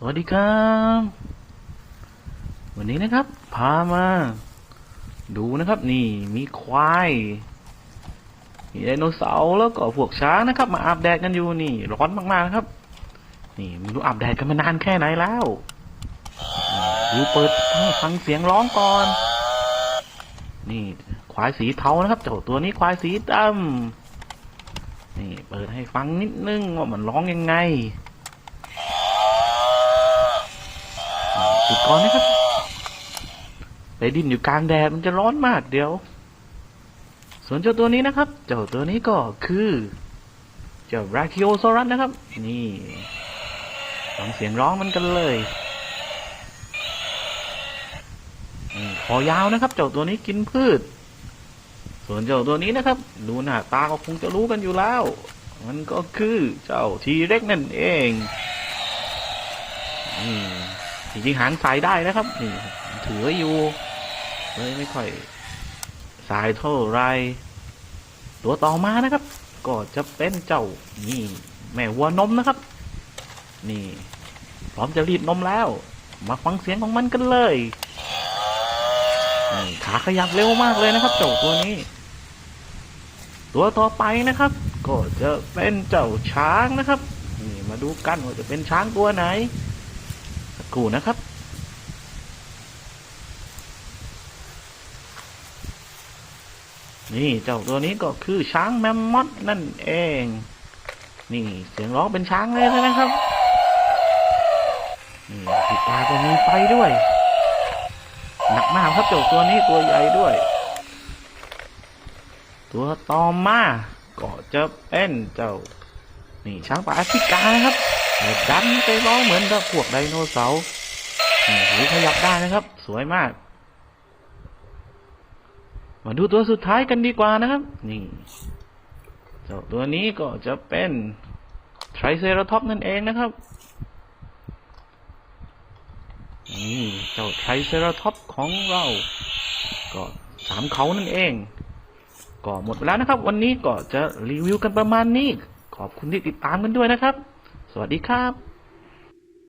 สวัสดีครับ วันนี้นะครับ พามา ดูนะครับนี่มีควายมีไดโนเสาร์แล้วก็พวกช้างนะครับ มาอาบแดดกันอยู่นี่ ร้อนมากๆนะครับ นี่ไม่รู้อาบแดดกันมานานแค่ไหนแล้วดูเปิดฟังเสียงร้องก่อน นี่ ควายสีเทานะครับ เจ้าตัวนี้ควายสีดำนี่เปิดให้ฟังนิดนึงว่ามันร้องยังไง ปิดก่อนนะครับไปดินอยู่กลางแดดมันจะร้อนมากเดี๋ยว ส่วนเจ้าตัวนี้นะครับ เจ้าตัวนี้ก็คือ เจ้าราคิโอซอรัสนะครับ นี่ฟังเสียงร้องมันกันเลยคอยาวนะครับ เจ้าตัวนี้กินพืช ส่วนเจ้าตัวนี้นะครับ ดูหน้าตาก็คงจะรู้กันอยู่แล้ว มันก็คือเจ้าทีเร็กนั่นเองนี่ จริงๆหางสายได้นะครับนี่ถืออยู่เลยไม่ค่อยสายเท่าไร ตัวต่อมานะครับ ก็จะเป็นเจ้านี่ แม่วัวนมนะครับ นี่ พร้อมจะรีดนมแล้ว มาฟังเสียงของมันกันเลยขาขยับเร็วมากเลยนะครับ เจ้าตัวนี้ ตัวต่อไปนะครับ ก็จะเป็นเจ้าช้างนะครับ นี่มาดูกันว่าจะเป็นช้างตัวไหน ครู่นะครับ นี่เจ้าตัวนี้ก็คือช้างแมมมอสนั่นเอง นี่เสียงร้องเป็นช้างเลยนะครับนี่ปีกตาก็มีไฟด้วย หนักมากครับเจ้าตัวนี้ตัวใหญ่ด้วย ตัวต่อมาก็จะเป็นเจ้า นี่ช้างป่าแอฟริกานะครับ ดันไปร้องเหมือนกับพวกไดโนเสาร์หูขยับได้นะครับ สวยมาก มาดูตัวสุดท้ายกันดีกว่านะครับ นี่เจ้าตัวนี้ก็จะเป็นไทรเซราท็อปนั่นเองนะครับนี่เจ้าไทรเซราท็อปของเรา ก็สามเขานั่นเอง ก็หมดไปแล้วนะครับ วันนี้ก็จะรีวิวกันประมาณนี้ ขอบคุณที่ติดตามกันด้วยนะครับ สวัสดีครับ